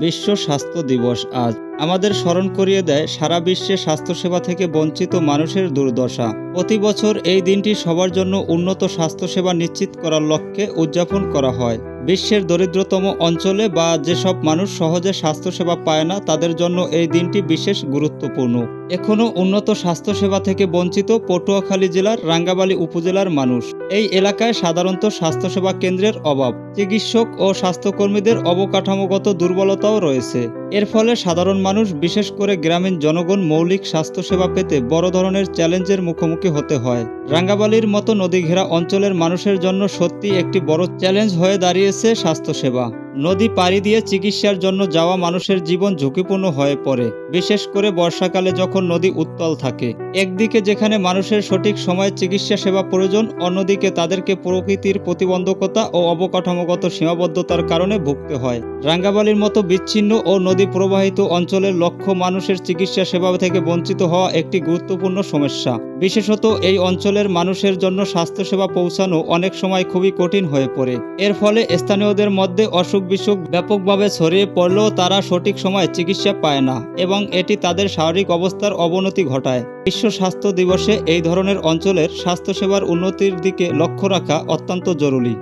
বিশ্ব স্বাস্থ্য দিবস আজ। আমাদের স্মরণ করিয়ে দেয় সারা বিশ্বে স্বাস্থ্যসেবা থেকে বঞ্চিত মানুষের দুর্দশা। প্রতি বছর এই দিনটি সবার জন্য উন্নত স্বাস্থ্যসেবা নিশ্চিত করার লক্ষ্যে উদযাপন করা হয়। বিশ্বের দরিদ্রতম অঞ্চলে বা যেসব মানুষ সহজে স্বাস্থ্যসেবা পায় না, তাদের জন্য এই দিনটি বিশেষ গুরুত্বপূর্ণ। এখনও উন্নত স্বাস্থ্যসেবা থেকে বঞ্চিত পটুয়াখালী জেলার রাঙ্গাবালী উপজেলার মানুষ। এই এলাকায় সাধারণত স্বাস্থ্যসেবা কেন্দ্রের অভাব। চিকিৎসক ও স্বাস্থ্যকর্মীদের অবকাঠামোগত দুর্বলতাও রয়েছে। এর ফলে সাধারণ মানুষ, বিশেষ করে গ্রামীণ জনগণ, মৌলিক স্বাস্থ্যসেবা পেতে বড় ধরনের চ্যালেঞ্জের মুখোমুখি হতে হয়। রাঙ্গাবালির মতো নদী ঘেরা অঞ্চলের মানুষের জন্য সত্যি একটি বড় চ্যালেঞ্জ হয়ে দাঁড়িয়েছে স্বাস্থ্যসেবা। নদী পাড়ি দিয়ে চিকিৎসার জন্য যাওয়া মানুষের জীবন ঝুঁকিপূর্ণ হয়ে পড়ে, বিশেষ করে বর্ষাকালে যখন নদী উত্তল থাকে। একদিকে যেখানে মানুষের সঠিক সময়ে চিকিৎসা সেবা প্রয়োজন, অন্যদিকে তাদেরকে প্রকৃতির প্রতিবন্ধকতা ও অবকাঠামোগত সীমাবদ্ধতার কারণে ভুগতে হয়। রাঙ্গাবালির মতো বিচ্ছিন্ন ও নদী প্রবাহিত অঞ্চলের লক্ষ মানুষের চিকিৎসা সেবা থেকে বঞ্চিত হওয়া একটি গুরুত্বপূর্ণ সমস্যা। বিশেষত এই অঞ্চলের মানুষের জন্য স্বাস্থ্যসেবা পৌঁছানো অনেক সময় খুবই কঠিন হয়ে পড়ে। এর ফলে স্থানীয়দের মধ্যে অসুখ বিসুখ ব্যাপকভাবে ছড়িয়ে পড়লেও তারা সঠিক সময়ে চিকিৎসা পায় না এবং এটি তাদের শারীরিক অবস্থার অবনতি ঘটায়। বিশ্ব স্বাস্থ্য দিবসে এই ধরনের অঞ্চলের স্বাস্থ্যসেবার উন্নতির দিকে লক্ষ্য রাখা অত্যন্ত জরুরি।